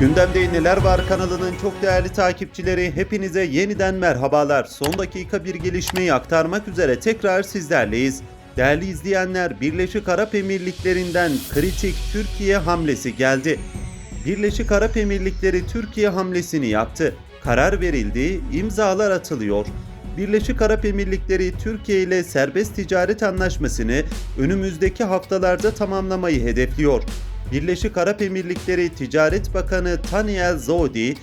Gündemde neler var kanalının çok değerli takipçileri hepinize yeniden merhabalar. Son dakika bir gelişmeyi aktarmak üzere tekrar sizlerleyiz. Değerli izleyenler Birleşik Arap Emirlikleri'nden kritik Türkiye hamlesi geldi. Birleşik Arap Emirlikleri Türkiye hamlesini yaptı. Karar verildi, imzalar atılıyor. Birleşik Arap Emirlikleri Türkiye ile serbest ticaret anlaşmasını önümüzdeki haftalarda tamamlamayı hedefliyor. Birleşik Arap Emirlikleri Ticaret Bakanı Taniel Zodi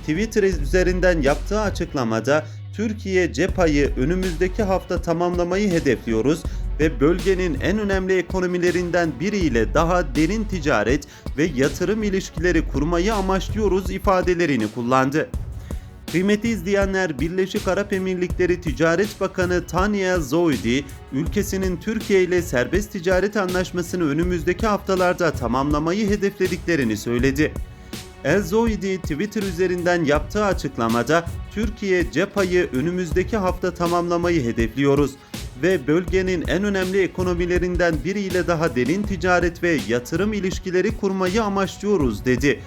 Twitter üzerinden yaptığı açıklamada Türkiye CEPA'yı önümüzdeki hafta tamamlamayı hedefliyoruz ve bölgenin en önemli ekonomilerinden biriyle daha derin ticaret ve yatırım ilişkileri kurmayı amaçlıyoruz ifadelerini kullandı. Kıymetli izleyenler Birleşik Arap Emirlikleri Ticaret Bakanı Tanya Zoidi, ülkesinin Türkiye ile serbest ticaret anlaşmasını önümüzdeki haftalarda tamamlamayı hedeflediklerini söyledi. El Zoidi Twitter üzerinden yaptığı açıklamada Türkiye CEPA'yı önümüzdeki hafta tamamlamayı hedefliyoruz ve bölgenin en önemli ekonomilerinden biriyle daha derin ticaret ve yatırım ilişkileri kurmayı amaçlıyoruz dedi.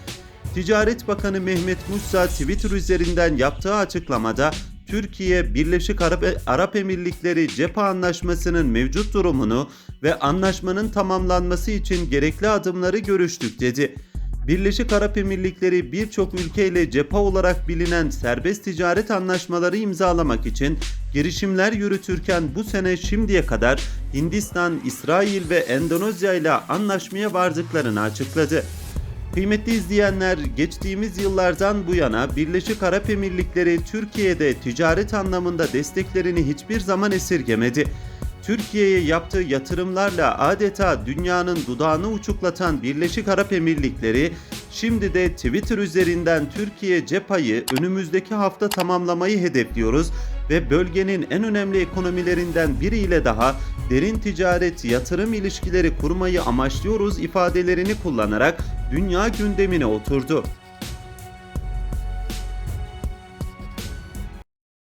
Ticaret Bakanı Mehmet Musa Twitter üzerinden yaptığı açıklamada Türkiye Birleşik Arap, Arap Emirlikleri cephe anlaşmasının mevcut durumunu ve anlaşmanın tamamlanması için gerekli adımları görüştük dedi. Birleşik Arap Emirlikleri birçok ülkeyle cephe olarak bilinen serbest ticaret anlaşmaları imzalamak için girişimler yürütürken bu sene şimdiye kadar Hindistan, İsrail ve Endonezya ile anlaşmaya vardıklarını açıkladı. Kıymetli izleyenler, geçtiğimiz yıllardan bu yana Birleşik Arap Emirlikleri Türkiye'de ticaret anlamında desteklerini hiçbir zaman esirgemedi. Türkiye'ye yaptığı yatırımlarla adeta dünyanın dudağını uçuklatan Birleşik Arap Emirlikleri şimdi de Twitter üzerinden Türkiye CEPA'yı önümüzdeki hafta tamamlamayı hedefliyoruz ve bölgenin en önemli ekonomilerinden biriyle daha derin ticaret, yatırım ilişkileri kurmayı amaçlıyoruz ifadelerini kullanarak dünya gündemine oturdu.